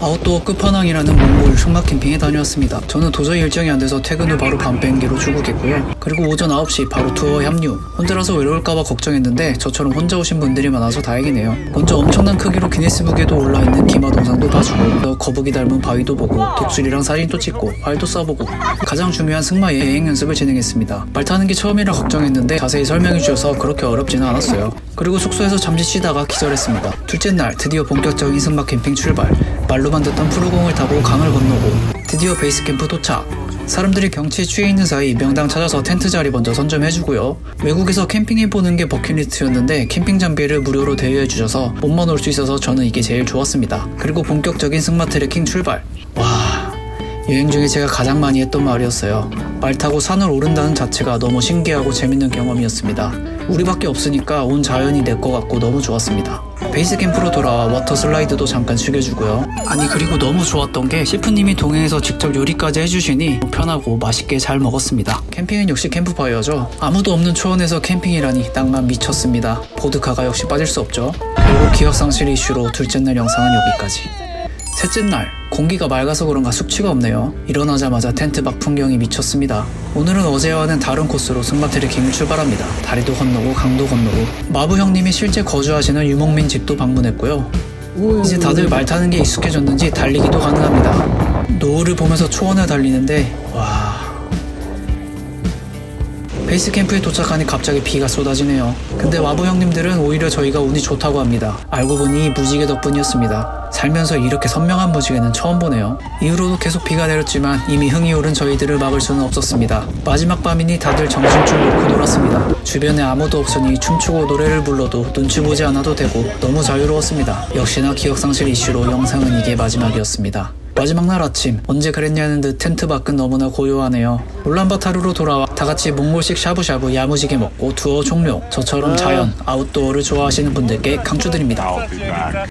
아웃도어 끝판왕이라는 몽골 흉막 캠핑에 다녀왔습니다. 저는 도저히 일정이 안 돼서 퇴근 후 바로 밤 비행기로 출국했고요. 그리고 오전 9시 바로 투어 합류. 혼자라서 외로울까봐 걱정했는데 저처럼 혼자 오신 분들이 많아서 다행이네요. 먼저 엄청난 크기로 기네스북에도 올라있는 기마 동상도 봐주고 또 거북이 닮은 바위도 보고 독수리랑 사진도 찍고 활도 쏴보고 가장 중요한 승마 예행 연습을 진행했습니다. 말 타는 게 처음이라 걱정했는데 자세히 설명해 주셔서 그렇게 어렵지는 않았어요. 그리고 숙소에서 잠시 쉬다가 기절했습니다. 둘째 날 드디어 본격적인 승마 캠핑 출발. 말로 만 듣던 푸르공을 타고 강을 건너고 드디어 베이스 캠프 도착. 사람들이 경치에 취해 있는 사이 명당 찾아서 텐트 자리 먼저 선점해주고요. 외국에서 캠핑해 보는 게 버킷리스트였는데 캠핑 장비를 무료로 대여해 주셔서 몸만 올 수 있어서 저는 이게 제일 좋았습니다. 그리고 본격적인 승마 트레킹 출발. 와, 여행 중에 제가 가장 많이 했던 말이었어요. 말 타고 산을 오른다는 자체가 너무 신기하고 재밌는 경험이었습니다. 우리밖에 없으니까 온 자연이 내 것 같고 너무 좋았습니다. 베이스 캠프로 돌아와 워터 슬라이드도 잠깐 즐겨주고요. 아니 그리고 너무 좋았던 게 셰프님이 동행해서 직접 요리까지 해주시니 편하고 맛있게 잘 먹었습니다. 캠핑은 역시 캠프파이어죠. 아무도 없는 초원에서 캠핑이라니 낭만 미쳤습니다. 보드카가 역시 빠질 수 없죠. 그리고 기억상실 이슈로 둘째 날 영상은 여기까지. 셋째 날 공기가 맑아서 그런가 숙취가 없네요. 일어나자마자 텐트 밖 풍경이 미쳤습니다. 오늘은 어제와는 다른 코스로 승마 트레킹을 출발합니다. 다리도 건너고 강도 건너고 마부 형님이 실제 거주하시는 유목민 집도 방문했고요. 이제 다들 말 타는 게 익숙해졌는지 달리기도 가능합니다. 노을을 보면서 초원을 달리는데 와 베이스 캠프에 도착하니 갑자기 비가 쏟아지네요. 근데 와부 형님들은 오히려 저희가 운이 좋다고 합니다. 알고 보니 무지개 덕분이었습니다. 살면서 이렇게 선명한 무지개는 처음 보네요. 이후로도 계속 비가 내렸지만 이미 흥이 오른 저희들을 막을 수는 없었습니다. 마지막 밤이니 다들 정신줄 놓고 놀았습니다. 주변에 아무도 없으니 춤추고 노래를 불러도 눈치 보지 않아도 되고 너무 자유로웠습니다. 역시나 기억상실 이슈로 영상은 이게 마지막이었습니다. 마지막 날 아침 언제 그랬냐는 듯 텐트 밖은 너무나 고요하네요. 울란바타르로 돌아와 다 같이 몽골식 샤브샤브 야무지게 먹고 투어 종료. 저처럼 자연, 아웃도어를 좋아하시는 분들께 강추드립니다.